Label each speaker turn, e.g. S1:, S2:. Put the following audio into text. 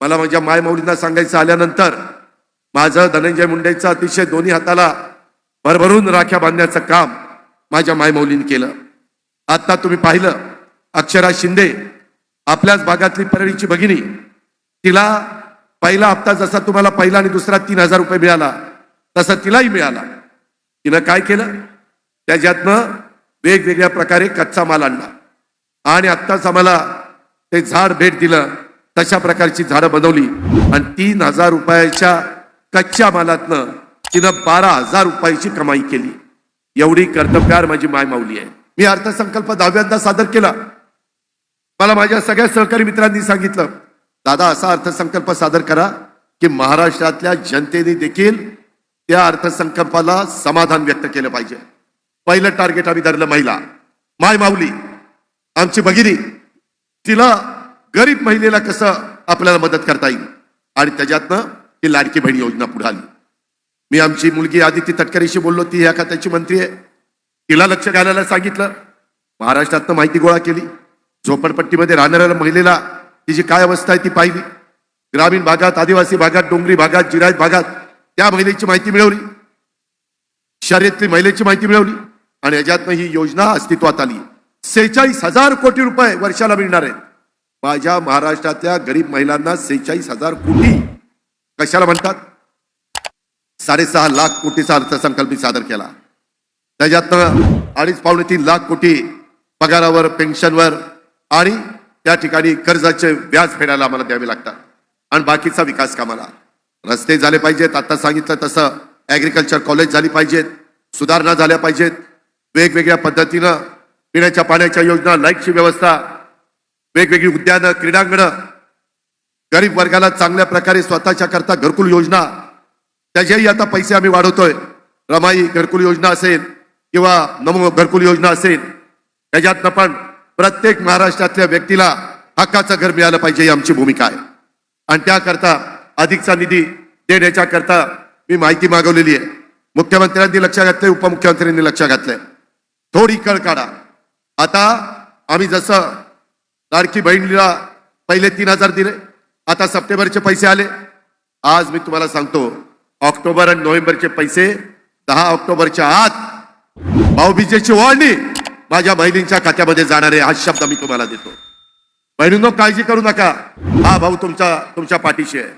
S1: मला माझ्या मायमौलींना सांगायचं आल्यानंतर माझं धनंजय मुंडेचं अतिशय दोन्ही हाताला भरभरून राख्या बांधण्याचं काम माझ्या मायमौलीने केलं. आता तुम्ही पाहिलं अक्षरा शिंदे आपल्याच भागातली परळीची भगिनी. तिला पहिला हप्ता जसा तुम्हाला पहिला आणि दुसरा तीन हजार रुपये मिळाला तसा तिलाही मिळाला. तिनं काय केलं? त्याच्यातनं वेगवेगळ्या प्रकारे कच्चा माल आणला. आणि आत्ताच आम्हाला ते झाड भेट दिलं. तशा प्रकारची झाडं बनवली. आणि तीन हजार रुपयाच्या कच्च्या मालातनं तिनं बारा हजार रुपयाची कमाई केली. एवढी कर्तव्यार माझी माय माऊली आहे. मी अर्थसंकल्प दहाव्यांदा सादर केला. मला माझ्या सगळ्या सहकारी मित्रांनी सांगितलं दादा असा अर्थसंकल्प सादर करा की महाराष्ट्रातल्या जनतेने देखील त्या अर्थसंकल्पाला समाधान व्यक्त केलं पाहिजे. पहिलं टार्गेट आम्ही धरलं महिला. माय माऊली आमची भगिनी तिला गरीब महिलेला कसं आपल्याला मदत करता येईल? आणि त्याच्यातनं ही लाडकी बहीण योजना पुढे आली. मी आमची मुलगी आदिती तटकरेशी बोललो ती ह्या खात्याची मंत्री आहे. तिला लक्ष घालायला सांगितलं. महाराष्ट्रातनं माहिती गोळा केली. झोपडपट्टीमध्ये राहणाऱ्या महिलेला तिची काय अवस्था आहे ती पाहिली. ग्रामीण भागात आदिवासी भागात डोंगरी भागात जिरायत भागात त्या महिलेची माहिती मिळवली. शर्यतली महिलेची माहिती मिळवली. आणि याच्यातनं ही योजना अस्तित्वात आली. सेहेचाळीस हजार कोटी रुपये वर्षाला मिळणार आहेत. माझ्या महाराष्ट्रातल्या गरीब महिलांना सेहेचाळीस हजार कोटी. कशाला म्हणतात? साडेसहा लाख कोटीचा अर्थसंकल्प मी सादर केला. त्याच्यातनं अडीच पावणे तीन लाख कोटी पगारावर पेन्शनवर आणि त्या ठिकाणी कर्जाचे व्याज फेडायला आम्हाला द्यावे लागतात. आणि बाकीचा विकास कामाला. रस्ते झाले पाहिजेत आता सांगितलं तसं. ॲग्रिकल्चर कॉलेज झाली पाहिजेत सुधारणा झाल्या पाहिजेत. वेगवेगळ्या पद्धतीनं पिण्याच्या पाण्याच्या योजना लाईटची व्यवस्था वेगवेगळी उद्यानं क्रीडांगणं गरीब वर्गाला चांगल्या प्रकारे स्वतःच्या करता घरकुल योजना त्याच्याही आता पैसे आम्ही वाढवतोय. रमाई घरकुल योजना असेल किंवा नमो घरकुल योजना असेल त्याच्यातनं पण प्रत्येक महाराष्ट्रातल्या व्यक्तीला हक्काचं घर मिळालं पाहिजे ही आमची भूमिका आहे. आणि त्याकरता अधिकचा निधी देण्याच्या करता मी माहिती मागवलेली आहे. मुख्यमंत्र्यांनी लक्ष घातलंय उपमुख्यमंत्र्यांनी लक्ष घातलंय. थोडी कळ काढा. आता आम्ही जसं लाडकी बहिणीला पहिले तीन हजार दिले. आता सप्टेंबरचे पैसे आले. आज मी तुम्हाला सांगतो ऑक्टोबर आणि नोव्हेंबरचे पैसे दहा ऑक्टोबरच्या आत भाऊबीजेची ओळणी माझ्या बहिणींच्या खात्यामध्ये जाणार आहे. हा शब्द मी तुम्हाला देतो. बहिणींनो काळजी करू नका. हा भाऊ तुमचा तुमच्या पाठीशी आहे.